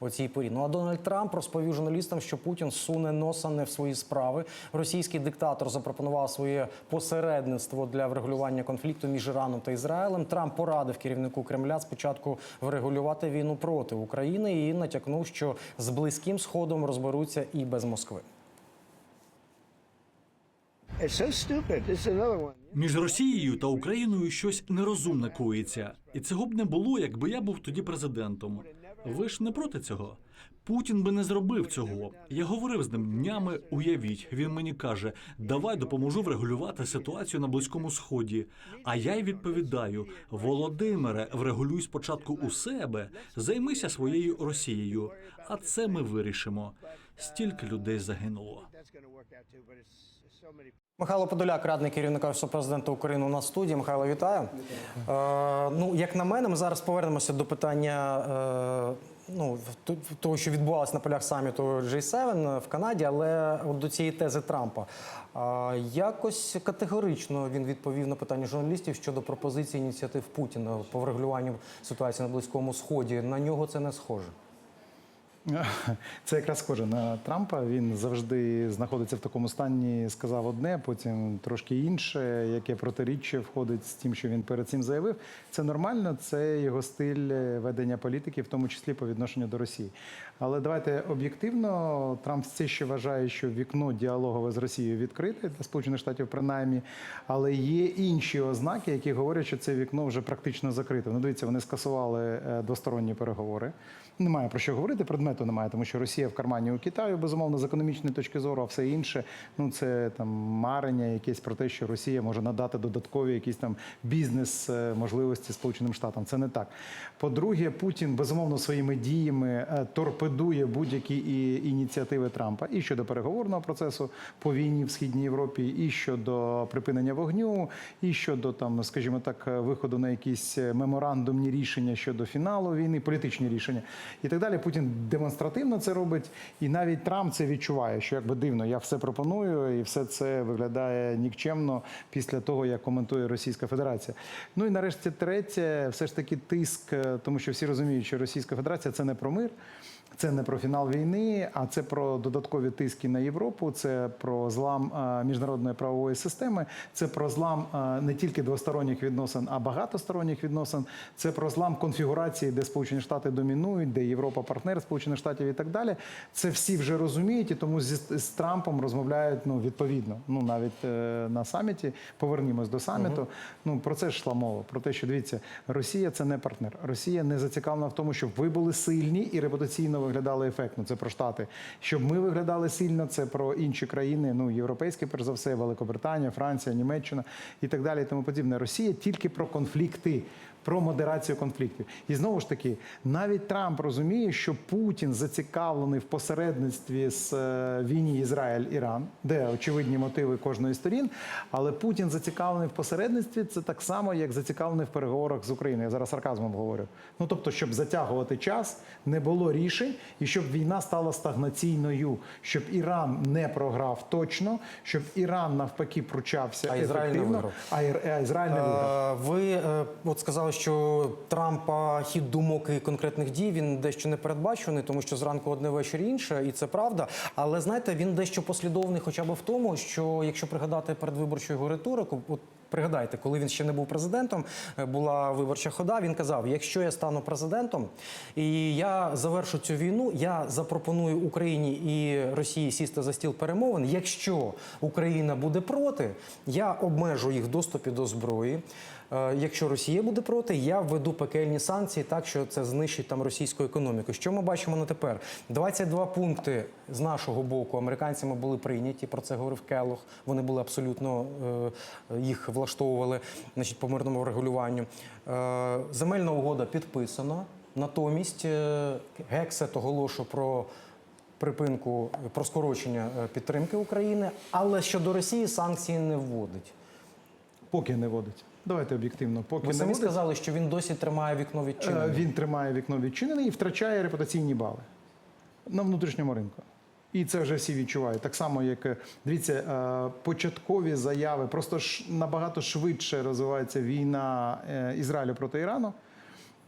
у цій порі. Ну а Дональд Трамп розповів журналістам, що Путін суне носа не в свої справи. Російський диктатор запропонував своє посередництво для врегулювання конфлікту між Іраном та Ізраїлем. Трамп порадив керівнику Кремля спочатку врегулювати війну проти України і натякнув, що з близьким сходом розберуться і без Москви. Між Росією та Україною щось нерозумне коїться, і цього б не було, якби я був тоді президентом. Ви ж не проти цього? Путін би не зробив цього. Я говорив з ним днями. Уявіть, він мені каже: давай допоможу врегулювати ситуацію на близькому сході. А я й відповідаю: Володимире, врегулюй спочатку у себе, займися своєю Росією. А це ми вирішимо. Стільки людей загинуло. Михайло Подоляк, радник керівника Офісу президента України у нас в студії. Михайло, вітаю. Е, ну, як на мене, ми зараз повернемося до питання е, ну, того, що відбувалося на полях саміту G7 в Канаді, але от до цієї тези Трампа. Е, якось категорично він відповів на питання журналістів щодо пропозиції ініціатив Путіна по врегулюванню ситуації на Близькому Сході. На нього це не схоже. Це якраз схоже на Трампа. Він завжди знаходиться в такому стані, сказав одне, потім трошки інше, яке протиріччя входить з тим, що він перед цим заявив. Це нормально, це його стиль ведення політики, в тому числі по відношенню до Росії. Але давайте об'єктивно, Трамп все ще вважає, що вікно діалогове з Росією відкрите для Сполучених Штатів, принаймні, але є інші ознаки, які говорять, що це вікно вже практично закрите. Ну, дивіться, вони скасували е, двосторонні переговори. Немає про що говорити, предмету немає, тому що Росія в кармані у Китаю, безумовно, з економічної точки зору, а все інше, ну це там марення, якесь про те, що Росія може надати додаткові якісь там бізнес е, можливості Сполученим Штатам. Це не так. По-друге, Путін безумовно своїми діями е, торпедує будь-які і ініціативи Трампа і щодо переговорного процесу по війні в східній Європі, і щодо припинення вогню, і щодо там, скажімо так, е, виходу на якісь меморандумні рішення щодо фіналу війни, політичні рішення і так далі. Путін демонстративно це робить, і навіть Трамп це відчуває, що якби дивно, я все пропоную, і все це виглядає нікчемно після того, як коментує Російська Федерація. Ну і нарешті третє, все ж таки тиск, е, тому що всі розуміють, що Російська Федерація це не про мир. Це не про фінал війни, а це про додаткові тиски на Європу. Це про злам е, міжнародної правової системи. Це про злам е, не тільки двосторонніх відносин, а багатосторонніх відносин. Це про злам конфігурації, де Сполучені Штати домінують, де Європа партнер Сполучених Штатів і так далі. Це всі вже розуміють, і тому зі з Трампом розмовляють ну відповідно. Ну навіть е, на саміті повернімось до саміту. Ну про це ж йшла мова. Про те, що дивіться, Росія це не партнер. Росія не зацікавлена в тому, щоб ви були сильні і репутаційно виглядали ефектно. Це про штати. Щоб ми виглядали сильно, це про інші країни, ну європейські, перш за все, Великобританія, Франція, Німеччина і так далі. І тому подібне. Росія тільки про конфлікти. Про модерацію конфліктів, і знову ж таки, навіть Трамп розуміє, що Путін зацікавлений в посередництві з е, війні Ізраїль-Іран, де очевидні мотиви кожної сторін. Але Путін зацікавлений в посередництві. Це так само, як зацікавлений в переговорах з Україною. Я зараз сарказмом говорю. Ну тобто, щоб затягувати час, не було рішень, і щоб війна стала стагнаційною, щоб Іран не програв точно, щоб Іран навпаки пручався А Ізраїль не виграв. а а Ізраїль не виграв. Е, Ви е, от сказали, що Трампа хід думок і конкретних дій він дещо не передбачений, тому що зранку одне ввечері інше, і це правда. Але знаєте, він дещо послідовний, хоча б в тому, що якщо пригадати передвиборчу його риторику, от пригадайте, коли він ще не був президентом, е, була виборча хода. Він казав: якщо я стану президентом і я завершу цю війну, я запропоную Україні і Росії сісти за стіл перемовин. Якщо Україна буде проти, я обмежу їх в доступі до зброї. Е, Якщо Росія буде проти, я введу пекельні санкції так, що це знищить там російську економіку. Що ми бачимо на тепер? 22 пункти з нашого боку американцями були прийняті. Про це говорив Келлог. Вони були абсолютно е, їх влаштовували значить, по мирному регулюванню. Е, Земельна угода підписана. Натомість Гексет оголошує про припинку про скорочення підтримки України, але щодо Росії санкції не вводить. Поки не водить. Давайте об'єктивно. Поки Ви самі буде... сказали, що він досі тримає вікно Е, відчинене. Він тримає вікно відчинене і втрачає репутаційні бали на внутрішньому ринку. І це вже всі відчувають. Так само, як е, дивіться, е, початкові заяви, просто ж набагато швидше розвивається війна Ізраїлю проти Ірану.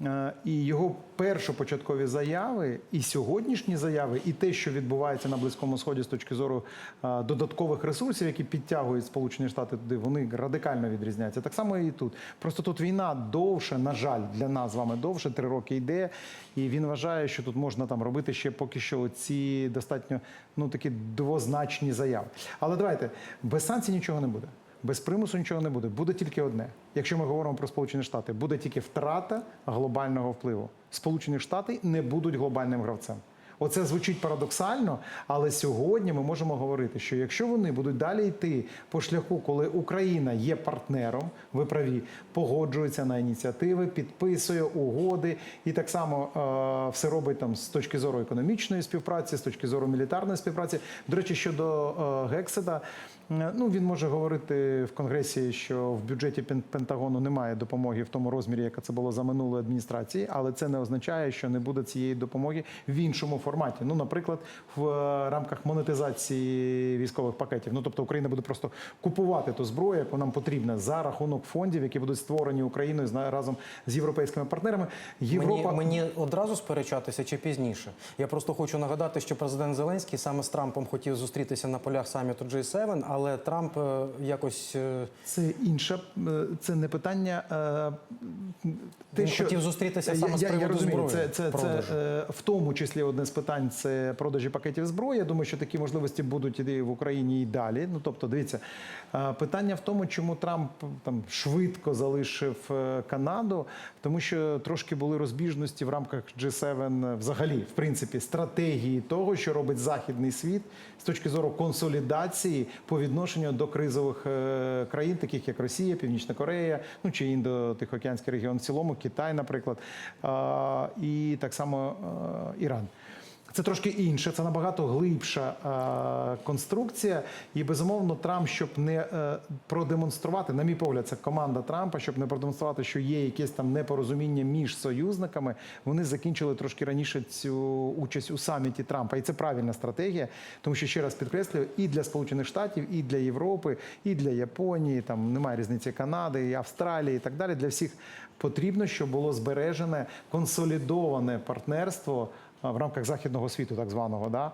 Е, І його першопочаткові заяви, і сьогоднішні заяви, і те, що відбувається на Близькому Сході з точки зору е, додаткових ресурсів, які підтягують Сполучені Штати туди, вони радикально відрізняються. Так само і тут. Просто тут війна довше, на жаль, для нас з вами довше, три роки йде. І він вважає, що тут можна там робити ще поки що ці достатньо ну такі двозначні заяви. Але давайте без санкцій нічого не буде. Без примусу нічого не буде. Буде тільки одне. Якщо ми говоримо про Сполучені Штати, буде тільки втрата глобального впливу. Сполучені Штати не будуть глобальним гравцем. Оце звучить парадоксально, але сьогодні ми можемо говорити, що якщо вони будуть далі йти по шляху, коли Україна є партнером, ви праві, погоджується на ініціативи, підписує угоди і так само е, все робить там з точки зору економічної співпраці, з точки зору мілітарної співпраці. До речі, щодо е, Гексета, е, ну він може говорити в конгресі, що в бюджеті Пен- Пентагону немає допомоги в тому розмірі, яка це було за минулої адміністрації, але це не означає, що не буде цієї допомоги в іншому форматі. Ну, наприклад, в е, рамках монетизації військових пакетів. Ну тобто Україна буде просто купувати ту зброю, яку нам потрібна за рахунок фондів, які будуть створені Україною разом з європейськими партнерами. Європа Мені, мені одразу сперечатися чи пізніше. Я просто хочу нагадати, що президент Зеленський саме з Трампом хотів зустрітися на полях саміту G7, але Трамп е, якось е, Це інша, е, це не питання. Те, Він хотів зустрітися саме я, з я, я приводу розумію, зброї, Це, це, це продажу. е, в тому числі одне з питань це продажі пакетів зброї. Я думаю, що такі можливості будуть і в Україні і далі. Ну тобто, дивіться, е, питання в тому, чому Трамп там швидко залишив е, Канаду, тому що трошки були розбіжності в рамках G7 взагалі, в принципі, стратегії того, що робить західний світ з точки зору консолідації по відношенню до кризових країн, таких як Росія, Північна Корея, ну чи індо-тихоокеанський регіон в цілому, Китай, наприклад, і так само е, Іран. Це трошки інше, це набагато глибша е, конструкція. І безумовно, Трамп, щоб не е, продемонструвати, на мій погляд, це команда Трампа, щоб не продемонструвати, що є якесь там непорозуміння між союзниками. Вони закінчили трошки раніше цю участь у саміті Трампа. І це правильна стратегія, тому що ще раз підкреслюю, і для Сполучених Штатів, і для Європи, і для Японії, там немає різниці Канади, і Австралії, і так далі. Для всіх потрібно, щоб було збережене консолідоване партнерство в рамках західного світу, так званого, да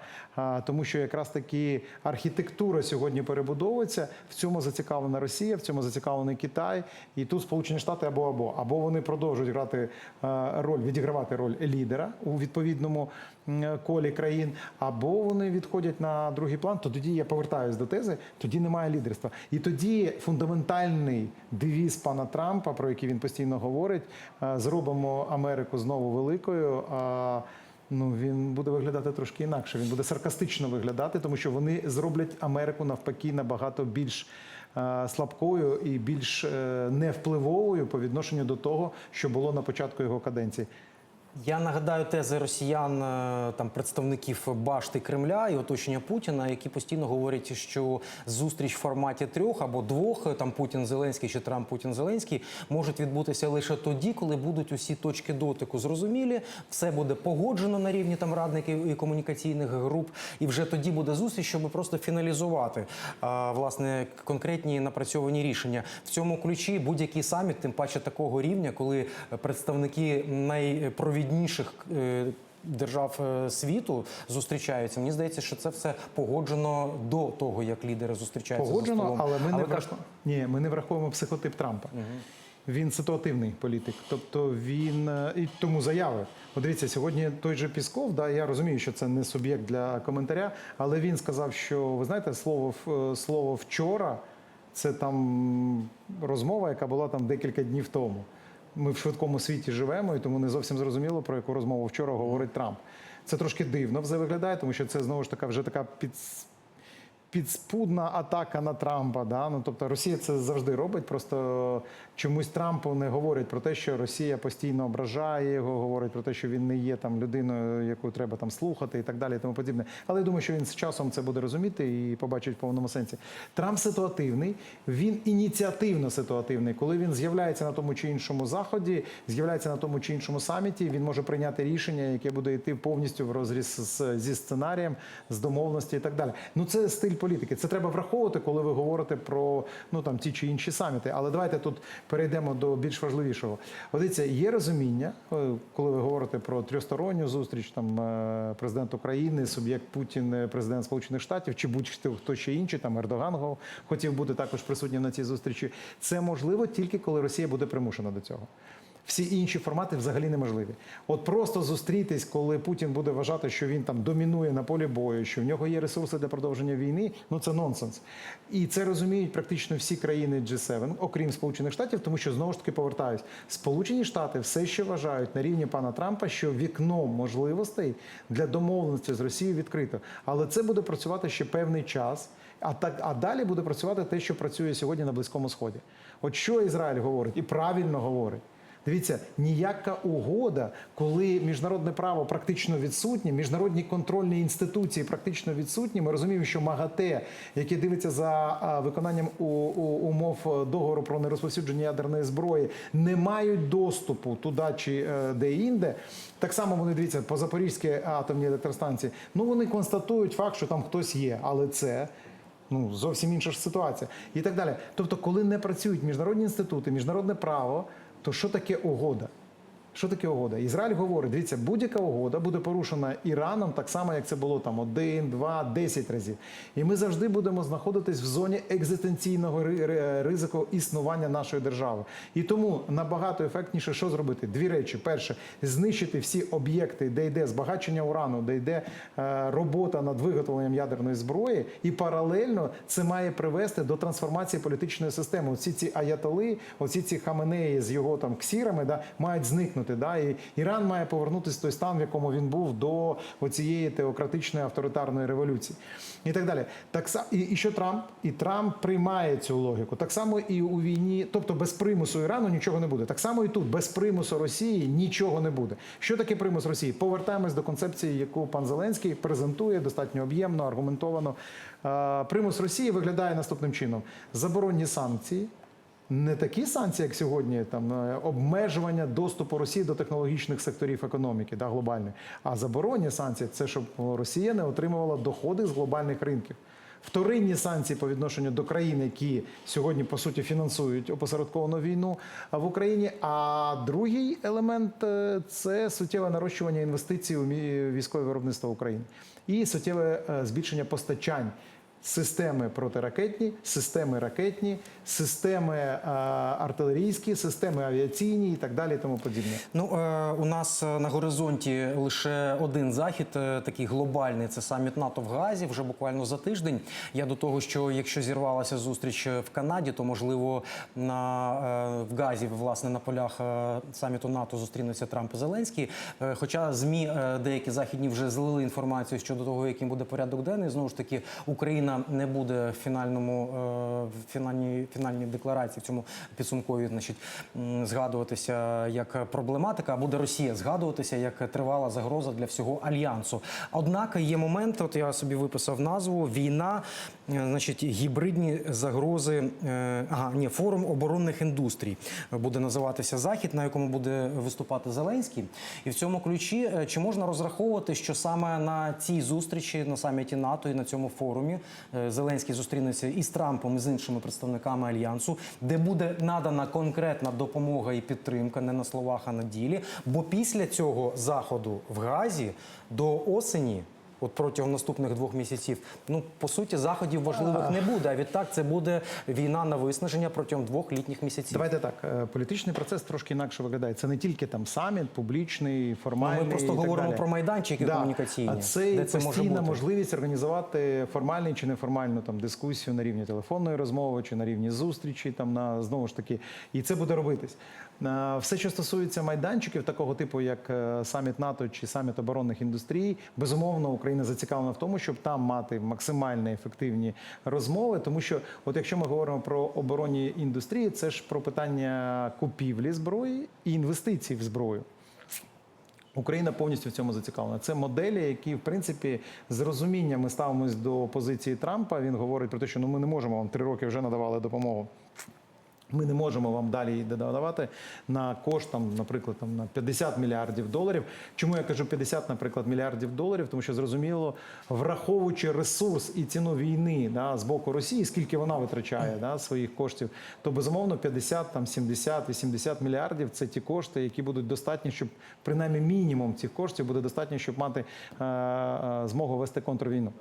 тому що якраз таки архітектура сьогодні перебудовується. В цьому зацікавлена Росія, в цьому зацікавлений Китай, і тут Сполучені Штати або або або вони продовжують грати роль, відігравати роль лідера у відповідному колі країн, або вони відходять на другий план. То тоді я повертаюся до тези, тоді немає лідерства. І тоді фундаментальний девіз пана Трампа, про який він постійно говорить, зробимо Америку знову великою. Ну, він буде виглядати трошки інакше. Він буде саркастично виглядати, тому що вони зроблять Америку навпаки набагато більш е, слабкою і більш е, невпливовою по відношенню до того, що було на початку його каденції. Я нагадаю тези росіян, е, там представників башти Кремля і оточення Путіна, які постійно говорять, що зустріч в форматі трьох або двох, е, там Путін Зеленський чи Трамп Путін Зеленський, можуть відбутися лише тоді, коли будуть усі точки дотику зрозумілі, все буде погоджено на рівні там радників і комунікаційних груп, і вже тоді буде зустріч, щоб просто фіналізувати а, власне конкретні напрацьовані рішення в цьому ключі. Будь-який саміт, тим паче такого рівня, коли представники найпровідніших. Е, Держав е, світу зустрічаються. Мені здається, що це все погоджено до того, як лідери зустрічаються за Погоджено, столом. але ми не кажете- враховуємо. Ні, ми не враховуємо психотип Трампа. Він ситуативний політик, тобто він е, і тому заяви. От дивіться, сьогодні той же Пісков, да, я розумію, що це не суб'єкт для коментаря, але він сказав, що ви знаєте, слово слово вчора це там розмова, яка була там декілька днів тому. Ми в швидкому світі живемо, і тому не зовсім зрозуміло, про яку розмову вчора говорить Трамп. Це трошки дивно все виглядає, тому що це знову ж така вже така під підспудна атака на Трампа. Да? Ну, тобто Росія це завжди робить. Просто чомусь Трампу не говорять про те, що Росія постійно ображає його, говорить про те, що він не є там людиною, яку треба там слухати і так далі. І тому подібне. Але я думаю, що він з часом це буде розуміти і побачить в повному сенсі. Трамп ситуативний, він ініціативно ситуативний. Коли він з'являється на тому чи іншому заході, з'являється на тому чи іншому саміті, він може прийняти рішення, яке буде йти повністю в розріз зі сценарієм, з домовленості і так далі. Ну це стиль політики. Це треба враховувати, коли ви говорите про ну там ті чи інші саміти. Але давайте тут перейдемо до більш важливішого. Дивіться, є розуміння, е, коли ви говорите про трьохсторонню зустріч, там е, президент України, суб'єкт Путін, е, президент Сполучених Штатів, чи будь-хто хто ще інший, там Ердоган хотів бути також присутнім на цій зустрічі. Це можливо тільки коли Росія буде примушена до цього. Всі інші формати взагалі неможливі. От просто зустрітись, коли Путін буде вважати, що він там домінує на полі бою, що в нього є ресурси для продовження війни. Ну це нонсенс. І це розуміють практично всі країни G7, окрім Сполучених Штатів, тому що знову ж таки повертаюсь. Сполучені Штати все ще вважають на рівні пана Трампа, що вікно можливостей для домовленості з Росією відкрито. Але це буде працювати ще певний час. А так, а далі буде працювати те, що працює сьогодні на Близькому Сході. От що Ізраїль говорить, і правильно говорить. Дивіться, ніяка угода, коли міжнародне право практично відсутнє, міжнародні контрольні інституції практично відсутні. Ми розуміємо, що МАГАТЕ, яке дивиться за виконанням умов договору про нерозповсюдження ядерної зброї, не мають доступу туди чи е, де-інде. Так само вони дивіться по Запорізькій атомній електростанції. Ну вони констатують факт, що там хтось є, але це. Ну, зовсім інша ж ситуація. І так далі. Тобто, коли не працюють міжнародні інститути, міжнародне право, то що таке угода? Що таке угода? Ізраїль говорить: дивіться, будь-яка угода буде порушена Іраном так само, як це було там один, два, десять разів. І ми завжди будемо знаходитись в зоні екзистенційного ри- ри- ризику існування нашої держави. І тому набагато ефектніше, що зробити? Дві речі: перше, знищити всі об'єкти, де йде збагачення урану, де йде е, робота над виготовленням ядерної зброї, і паралельно це має привести до трансформації політичної системи. Оці ці аятоли, оці ці хаменеї з його там ксірами, да, мають зникнути. Да, і Іран має повернутися в той стан, в якому він був до оцієї теократичної авторитарної революції. І так далі. Так і, і що Трамп? І Трамп приймає цю логіку. Так само і у війні, тобто без примусу Ірану нічого не буде. Так само і тут без примусу Росії нічого не буде. Що таке примус Росії? Повертаємось до концепції, яку пан Зеленський презентує достатньо об'ємно, аргументовано. Примус Росії виглядає наступним чином: заборонні санкції. Не такі санкції, як сьогодні, там е, обмежування доступу Росії до технологічних секторів економіки, да, глобальної, а заборонні санкції це щоб Росія не отримувала доходи з глобальних ринків. Вторинні санкції по відношенню до країн, які сьогодні по суті фінансують опосередковану війну в Україні. А другий елемент е, це суттєве нарощування інвестицій у військове виробництво України і суттєве е, збільшення постачань системи протиракетні, системи ракетні, системи е, артилерійські, системи авіаційні і так далі, тому подібне. Ну е, у нас е, на горизонті лише один захід, такий глобальний. Це саміт НАТО в Газі. Вже буквально за тиждень. Я до того, що якщо зірвалася зустріч в Канаді, то можливо на в Газі, власне, на полях саміту НАТО зустрінуться Трамп і Зеленський. Хоча змі деякі західні вже злили інформацію щодо того, яким буде порядок денний. Знову ж таки, Україна не буде в фінальному е, в фінальній фінальній декларації в цьому підсумкові, значить, згадуватися як проблематика, а буде Росія згадуватися як тривала загроза для всього альянсу. Однак є момент, от я собі виписав назву війна, значить, гібридні загрози. е, Ага, ні, форум оборонних індустрій буде називатися захід, на якому буде виступати Зеленський. І в цьому ключі е, чи можна розраховувати, що саме на цій зустрічі на саміті НАТО і на цьому форумі е, Зеленський зустрінеться і з Трампом, і з іншими представниками альянсу, де буде надана конкретна допомога і підтримка не на словах, а на ділі. Бо після цього заходу в Газі до осені. От протягом наступних двох місяців, ну по суті, заходів важливих не буде. А відтак це буде війна на виснаження протягом двох літніх місяців. Давайте так. е, Політичний процес трошки інакше виглядає. Це не тільки там саміт, публічний, Ну, формальний. ми просто і так говоримо далі. про майданчики Да. комунікаційні. А це де це може бути. можливість організувати формальну чи неформальну там дискусію на рівні телефонної розмови чи на рівні зустрічі. Там на знову ж таки, і це буде робитись. Все, що стосується майданчиків такого типу, як е, саміт НАТО чи саміт оборонних індустрій, безумовно, Україна зацікавлена в тому, щоб там мати максимально ефективні розмови. Тому що, от якщо ми говоримо про оборонні індустрії, це ж про питання купівлі зброї і інвестицій в зброю. Україна повністю в цьому зацікавлена. Це моделі, які в принципі з розумінням ми ставимось до позиції Трампа. Він говорить про те, що ну ми не можемо вам три роки вже надавали допомогу. Ми не можемо вам далі додавати на кошт, там, наприклад, там, на 50 мільярдів доларів. Чому я кажу 50, наприклад, мільярдів доларів? Тому що зрозуміло, враховуючи ресурс і ціну війни да, з боку Росії, скільки вона витрачає да, своїх коштів, то безумовно 50, там, 70, 80 мільярдів це ті кошти, які будуть достатні, щоб принаймні мінімум цих коштів буде достатньо, щоб мати е, е, змогу вести контрвійну.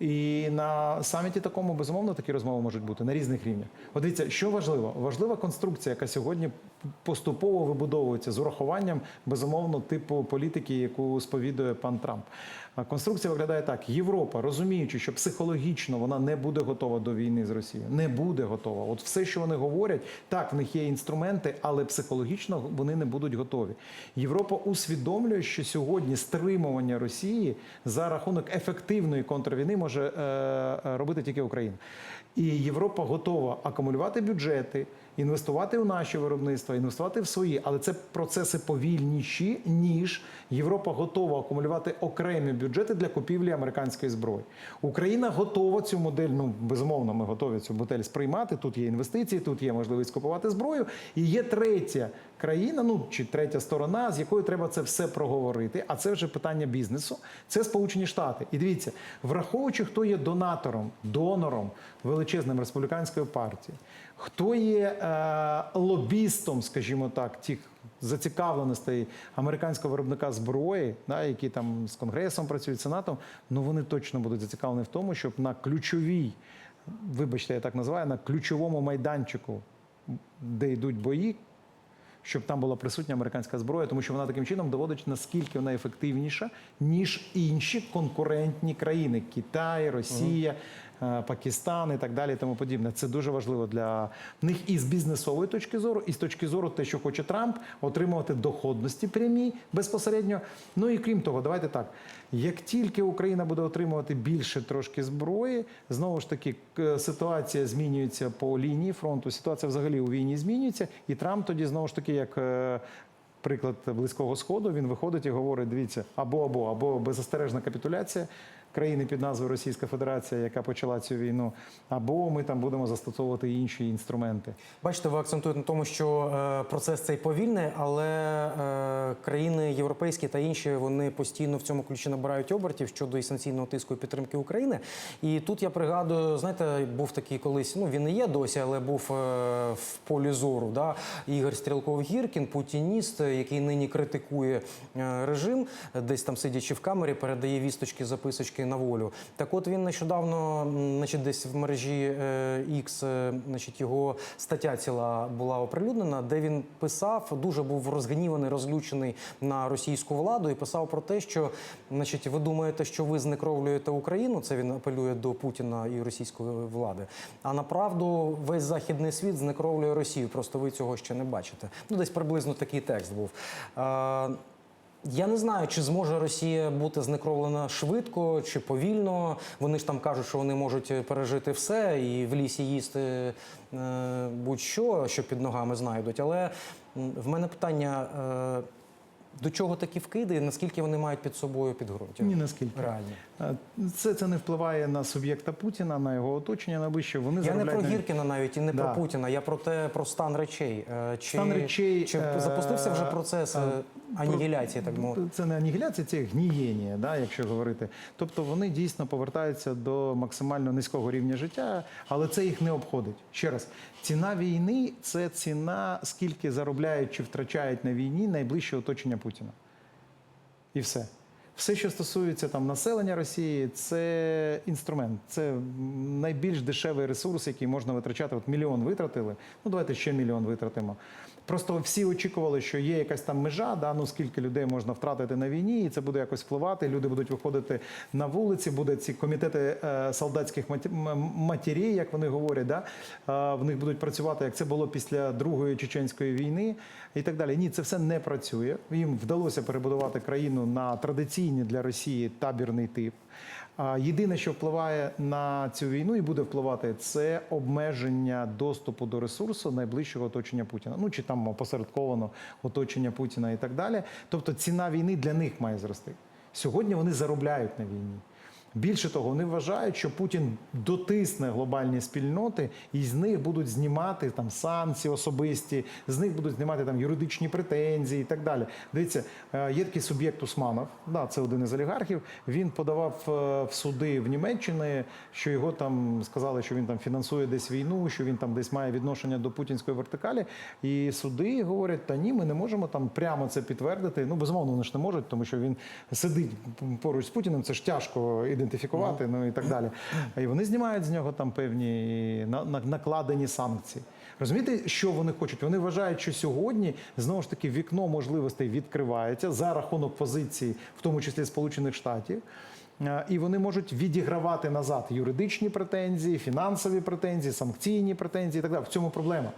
І на саміті такому безумовно такі розмови можуть бути на різних рівнях. От дивіться, що важливо? Важлива конструкція, яка сьогодні поступово вибудовується з урахуванням безумовно типу політики, яку сповідує пан Трамп. Конструкція виглядає так: Європа, розуміючи, що психологічно вона не буде готова до війни з Росією, не буде готова. От все, що вони говорять, так в них є інструменти, але психологічно вони не будуть готові. Європа усвідомлює, що сьогодні стримування Росії за рахунок ефективної контрвійни може е, е, робити тільки Україна. І Європа готова акумулювати бюджети, інвестувати в наші виробництва, інвестувати в свої, але це процеси повільніші, ніж Європа готова акумулювати окремі бюджети для купівлі американської зброї. Україна готова цю модель. Ну безумовно, ми готові цю модель сприймати. Тут є інвестиції, тут є можливість купувати зброю. І є третя країна, ну чи третя сторона, з якою треба це все проговорити. А це вже питання бізнесу. Це Сполучені Штати. І дивіться, враховуючи, хто є донатором, донором величезним республіканської партії, хто є е, лобістом, скажімо так, тих зацікавленостей американського виробника зброї, да, які там з конгресом працюють сенатом, ну вони точно будуть зацікавлені в тому, щоб на ключовій, вибачте, я так називаю, на ключовому майданчику, де йдуть бої, щоб там була присутня американська зброя, тому що вона таким чином доводить, наскільки вона ефективніша, ніж інші конкурентні країни Китай, Росія. Е, Пакистан і так далі, і тому подібне. Це дуже важливо для них і з бізнесової точки зору, і з точки зору те, що хоче Трамп, отримувати доходності прямі безпосередньо. Ну і крім того, давайте так. Як тільки Україна буде отримувати більше трошки зброї, знову ж таки ситуація змінюється по лінії фронту. Ситуація взагалі у війні змінюється, і Трамп тоді знову ж таки як. е, Приклад близького сходу він виходить і говорить: дивіться, або або або беззастережна капітуляція країни під назвою Російська Федерація, яка почала цю війну, або ми там будемо застосовувати інші інструменти. Бачите, ви акцентуєте на тому, що е, процес цей повільний, але е, країни європейські та інші вони постійно в цьому ключі набирають обертів щодо і санкційного тиску і підтримки України. І тут я пригадую, знаєте, був такий колись. Ну він не є досі, але був е, в полі зору. Да, Ігор Стрілков Гіркін, путініст, який нині критикує режим, десь там сидячи в камері, передає вісточки, записочки на волю. Так, от він нещодавно, значить, десь в мережі е, X, е, значить, його стаття ціла була оприлюднена, де він писав, дуже був розгніваний, розлючений на російську владу і писав про те, що, значить, ви думаєте, що ви знекровлюєте Україну. Це він апелює до Путіна і російської влади. А направду весь західний світ знекровлює Росію. Просто ви цього ще не бачите. Ну, десь приблизно такий текст був. Е, я не знаю, чи зможе Росія бути знекровлена швидко чи повільно. Вони ж там кажуть, що вони можуть пережити все і в лісі їсти е, будь-що, що під ногами знайдуть. Але в мене питання: е, до чого такі вкиди, наскільки вони мають під собою підґрунтя? Ні, наскільки. Реально. Це, це не впливає на суб'єкта Путіна, на його оточення, на вище. Вони Я не про Гіркіна навіть і не Да. про Путіна, я про те, про стан речей. Е, Чи, Стан речей, чи е, запустився вже процес е, анігіляції, так мовити? Це не анігіляція, це гнієння, да, якщо говорити. Тобто вони дійсно повертаються до максимально низького рівня життя, але це їх не обходить. Ще раз, ціна війни це ціна, скільки заробляють чи втрачають на війні найближче оточення Путіна. І все. Все, що стосується там населення Росії, це інструмент, це найбільш дешевий ресурс, який можна витрачати. От мільйон витратили. Ну давайте ще мільйон витратимо. Просто всі очікували, що є якась там межа, да, ну скільки людей можна втратити на війні, і це буде якось впливати. Люди будуть виходити на вулиці, буде ці комітети е, солдатських маті- як вони говорять, да, е, в них будуть працювати, як це було після Другої чеченської війни і так далі. Ні, це все не працює. Їм вдалося перебудувати країну на традиційний для Росії табірний тип. Єдине, що впливає на цю війну і буде впливати, це обмеження доступу до ресурсу найближчого оточення Путіна. Ну чи там опосередковано оточення Путіна і так далі. Тобто ціна війни для них має зрости. Сьогодні вони заробляють на війні. Більше того, вони вважають, що Путін дотисне глобальні спільноти, і з них будуть знімати там санкції особисті, з них будуть знімати там юридичні претензії і так далі. Дивіться, е, є такий суб'єкт Усманов, да, це один із олігархів. Він подавав е, в суди в Німеччині, що його там сказали, що він там фінансує десь війну, що він там десь має відношення до путінської вертикалі. І суди говорять: та ні, ми не можемо там прямо це підтвердити. Ну безумовно, вони ж не можуть, тому що він сидить поруч з Путіним. Це ж тяжко ідентифікувати, ну і так далі. І вони знімають з нього там певні на- на- накладені санкції. Розумієте, що вони хочуть? Вони вважають, що сьогодні знову ж таки вікно можливостей відкривається за рахунок позиції, в тому числі Сполучених Штатів. Е, І вони можуть відігравати назад юридичні претензії, фінансові претензії, санкційні претензії і так далі. В цьому проблема.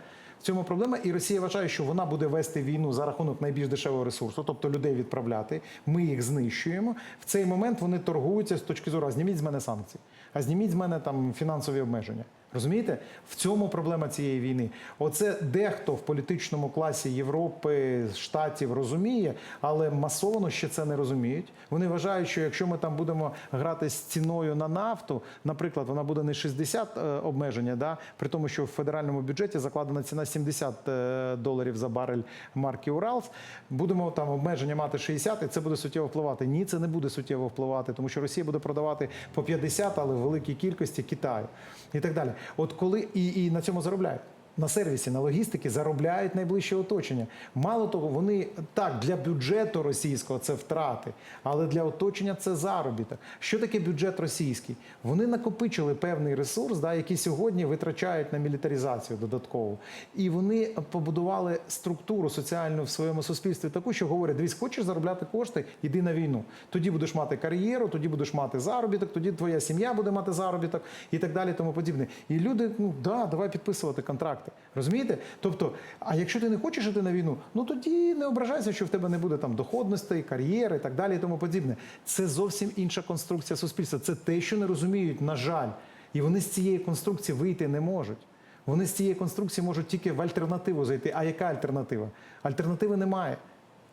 Цьому проблема, і Росія вважає, що вона буде вести війну за рахунок найбільш дешевого ресурсу, тобто людей відправляти. Ми їх знищуємо. В цей момент вони торгуються з точки зору: а зніміть з мене санкції, а зніміть з мене там фінансові обмеження. Розумієте? В цьому проблема цієї війни. Оце дехто в політичному класі Європи, Штатів розуміє, але масово ще це не розуміють. Вони вважають, що якщо ми там будемо грати з ціною на нафту, наприклад, вона буде не 60 е, обмеження, да, при тому, що в федеральному бюджеті закладена ціна 70 е, доларів за барель марки Уралс. Будемо там обмеження мати 60, і це буде суттєво впливати. Ні, це не буде суттєво впливати, тому що Росія буде продавати по 50, але в великій кількості Китаю і так далі. От коли і, і на цьому заробляють. На сервісі, на логістики заробляють найближче оточення. Мало того, вони так для бюджету російського це втрати, але для оточення це заробіток. Що таке бюджет російський? Вони накопичили певний ресурс, да, який сьогодні витрачають на мілітаризацію додатково. І вони побудували структуру соціальну в своєму суспільстві таку, що говорять: дивись, хочеш заробляти кошти, йди на війну. Тоді будеш мати кар'єру, тоді будеш мати заробіток, тоді твоя сім'я буде мати заробіток і так далі, тому подібне. І люди, ну да, давай підписувати контракти. Розумієте? Тобто, а якщо ти не хочеш іти на війну, ну тоді не ображайся, що в тебе не буде там доходностей, кар'єри і так далі, і тому подібне. Це зовсім інша конструкція суспільства. Це те, що не розуміють, на жаль, і вони з цієї конструкції вийти не можуть. Вони з цієї конструкції можуть тільки в альтернативу зайти. А яка альтернатива? Альтернативи немає.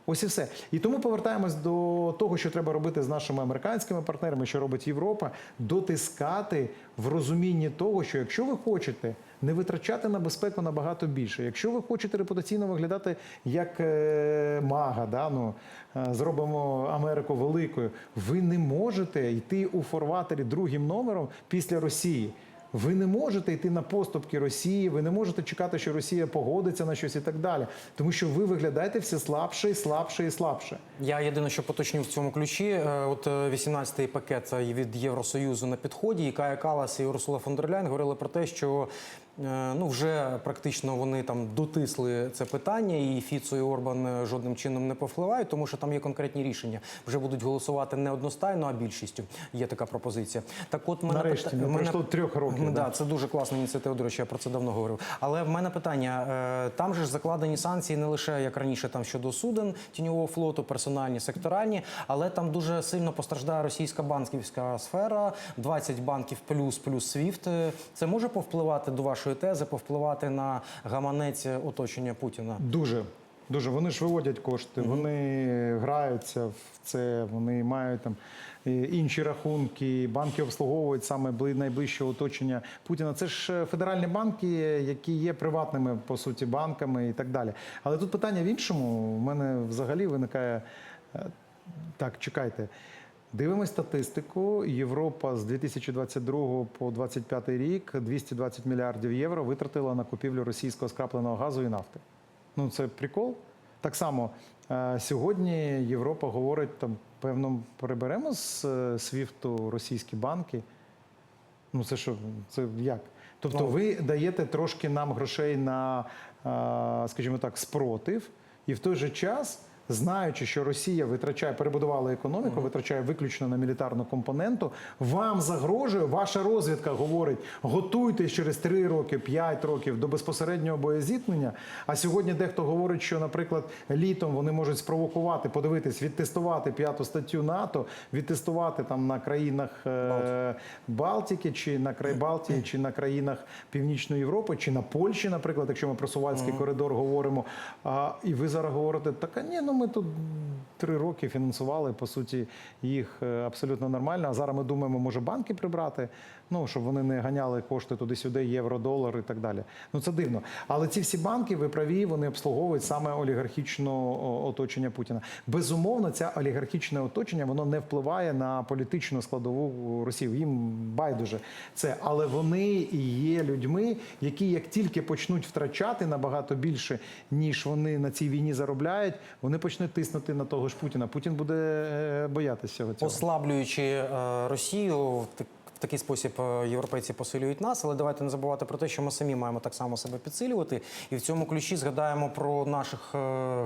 Ось і все. І тому повертаємось до того, що треба робити з нашими американськими партнерами, що робить Європа, дотискати в розумінні того, що якщо ви хочете не витрачати на безпеку набагато більше, якщо ви хочете репутаційно виглядати як е, мага, да, ну, е, зробимо Америку великою, ви не можете йти у форватері другим номером після Росії. Ви не можете йти на поступки Росії, ви не можете чекати, що Росія погодиться на щось і так далі. Тому що ви виглядаєте все слабше і слабше і слабше. Я єдине, що поточню в цьому ключі. е, От е, 18-й пакет від Євросоюзу на підході, і Кая Калас і Урсула фон дер Ляйн говорили про те, що ну вже практично вони там дотисли це питання, і Фіцо і Орбан е, жодним чином не повпливають, тому що там є конкретні рішення. Вже будуть голосувати не одностайно, а більшістю. Є така пропозиція. Так, от мене Нарешті, не мене- пройшло трьох років, Да, да. це дуже класна ініціатива. До речі, я про це давно говорив. Але в мене питання: е, там же ж закладені санкції не лише як раніше, там щодо суден тіньового флоту, персональні, секторальні, але там дуже сильно постраждає російська банківська сфера. 20 банків плюс плюс SWIFT. Це може повпливати до вашої тези, повпливати на гаманець оточення Путіна. Дуже. Дуже вони ж виводять кошти, вони граються в це, вони мають там е, інші рахунки. Банки обслуговують саме найближче оточення Путіна. Це ж е, федеральні банки, які є приватними по суті банками і так далі. Але тут питання в іншому. У мене взагалі виникає е, так, чекайте. Дивимось статистику. Європа з 2022 по 2025 рік 220 мільярдів євро витратила на купівлю російського скрапленого газу і нафти. Ну це прикол. Так само е, сьогодні Європа говорить там, певно, приберемо з е, свіфту російські банки. Ну це що, це як? Тобто, Ну. ви даєте трошки нам грошей на, е, скажімо так, спротив, і в той же час. Знаючи, що Росія витрачає, перебудувала економіку, витрачає виключно на мілітарну компоненту, вам загрожує, ваша розвідка говорить, готуйтесь через 3 роки, 5 років до безпосереднього боєзіткнення. А сьогодні дехто говорить, що, наприклад, літом вони можуть спровокувати, подивитись, відтестувати п'яту статтю НАТО, відтестувати там на країнах е, Балтики, чи на край Балтії, чи на країнах Північної Європи, чи на Польщі, наприклад, якщо ми про Сувальський коридор говоримо. А, і ви зараз говорите, так а ні, ну ми тут три роки фінансували, по суті, їх е, абсолютно нормально. А зараз ми думаємо, може банки прибрати, ну щоб вони не ганяли кошти туди-сюди, євро, долар і так далі. Ну це дивно. Але ці всі банки, ви праві, вони обслуговують саме олігархічне оточення Путіна. Безумовно, це олігархічне оточення воно не впливає на політичну складову Росії. Їм байдуже це, але вони і є людьми, які як тільки почнуть втрачати набагато більше, ніж вони на цій війні заробляють, вони почнуть тиснути на того ж Путіна. Путін буде е, боятися цього. Ослаблюючи Росію Росію, такий спосіб е, європейці посилюють нас, але давайте не забувати про те, що ми самі маємо так само себе підсилювати. І в цьому ключі згадаємо про наших е,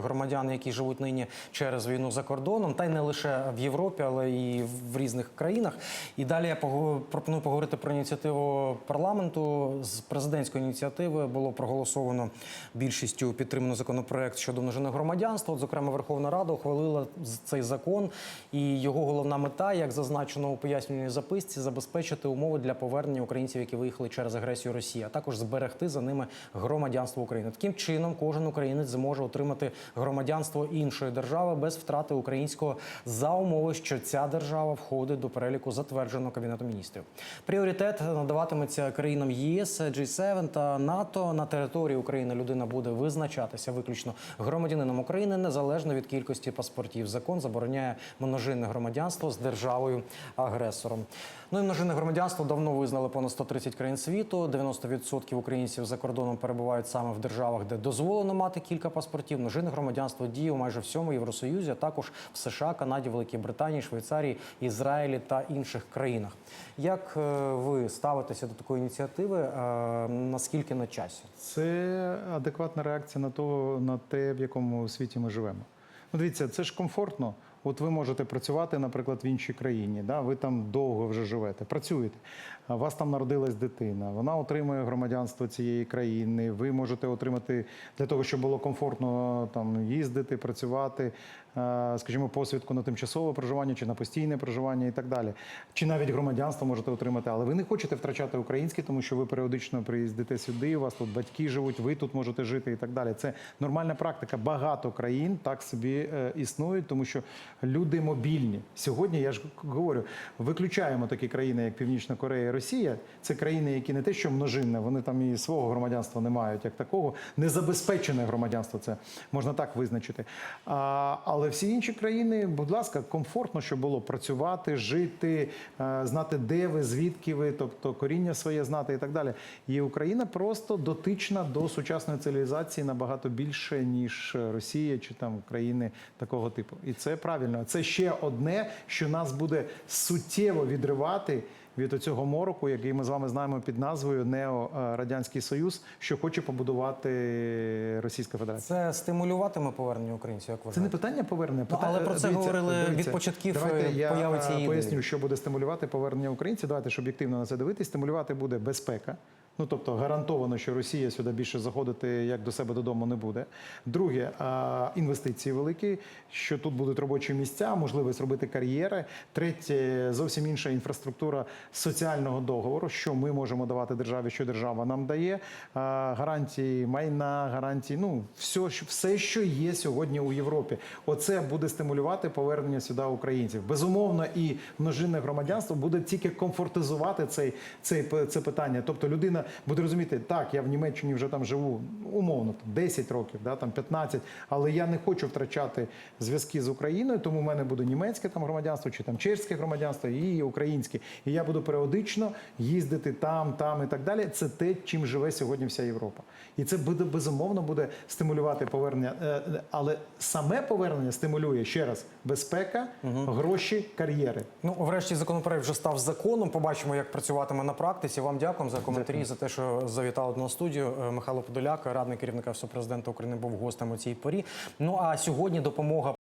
громадян, які живуть нині через війну за кордоном, та й не лише в Європі, але і в різних країнах. І далі я пропоную поговорити про ініціативу парламенту. З президентської ініціативи було проголосовано більшістю підтримано законопроект щодо множинного громадянства. Зокрема, Верховна Рада ухвалила цей закон, і його головна мета, як зазначено у пояснювальній записці, забезпечити умови для повернення українців, які виїхали через агресію Росії, а також зберегти за ними громадянство України. Таким чином, кожен українець зможе отримати громадянство іншої держави без втрати українського за умови, що ця держава входить до переліку затвердженого кабінетом міністрів. Пріоритет надаватиметься країнам ЄС, G7 та НАТО. На території України людина буде визначатися виключно громадянином України незалежно від кількості паспортів. Закон забороняє множинне громадянство з державою агресором. Ну і множинне громадянство давно визнали понад 130 країн світу. 90% українців за кордоном перебувають саме в державах, де дозволено мати кілька паспортів. Множинне громадянство діє у майже всьому Євросоюзі, а також в США, Канаді, Великій Британії, Швейцарії, Ізраїлі та інших країнах. Як е, ви ставитеся до такої ініціативи? Е, Наскільки на часі? Це адекватна реакція на того на те, в якому світі ми живемо. Ну, дивіться, це ж комфортно. От ви можете працювати, наприклад, в іншій країні. Да? Ви там довго вже живете, працюєте. У вас там народилась дитина. Вона отримує громадянство цієї країни. Ви можете отримати для того, щоб було комфортно там їздити, працювати, е, скажімо, посвідку на тимчасове проживання чи на постійне проживання і так далі. Чи навіть громадянство можете отримати, але ви не хочете втрачати українське, тому що ви періодично приїздите сюди. У вас тут батьки живуть, ви тут можете жити і так далі. Це нормальна практика. Багато країн так собі е, існують, тому що люди мобільні. Сьогодні я ж говорю, виключаємо такі країни, як Північна Корея і Росія. Це країни, які не те, що множинне, вони там і свого громадянства не мають, як такого. Незабезпечене громадянство, це можна так визначити. А, але всі інші країни, будь ласка, комфортно, щоб було працювати, жити, е, знати, де ви, звідки ви, тобто коріння своє знати і так далі. І Україна просто дотична до сучасної цивілізації набагато більше, ніж Росія чи там країни такого типу. І це правильно. Це ще одне, що нас буде суттєво відривати. Від оцього мороку, який ми з вами знаємо під назвою Неорадянський Союз, що хоче побудувати Російська Федерація. Це стимулюватиме повернення українців, як Це не питання повернення. Ну, але про це говорили від початків, Давайте е, я е, поясню, що буде стимулювати повернення українців. Давайте ж об'єктивно на це дивитись. Стимулювати буде безпека. Ну тобто гарантовано, що Росія сюди більше заходити як до себе додому не буде. Друге, інвестиції великі, що тут будуть робочі місця, можливість робити кар'єри. Третє, зовсім інша інфраструктура соціального договору, що ми можемо давати державі, що держава нам дає. Гарантії майна, гарантії, ну все, все, що є сьогодні у Європі. Оце буде стимулювати повернення сюди українців. Безумовно, і множинне громадянство буде тільки комфортизувати цей, цей це питання. Тобто людина буде розуміти, так, я в Німеччині вже там живу умовно 10 років, да, там 15, але я не хочу втрачати зв'язки з Україною, тому в мене буде німецьке там громадянство, чи там чеське громадянство, і українське. І я буду періодично їздити там, там і так далі. Це те, чим живе сьогодні вся Європа. І це буде безумовно буде стимулювати повернення. Е, е, Але саме повернення стимулює ще раз безпека, гроші, кар'єри. Ну, врешті, законопроект вже став законом. Побачимо, як працюватиме на практиці. Вам дякуємо за коментарі, за те, що завітали до нас студію. Е, Михайло Подоляк, радник керівника Всепрезидента України, був гостем у цій порі. Ну а сьогодні допомога.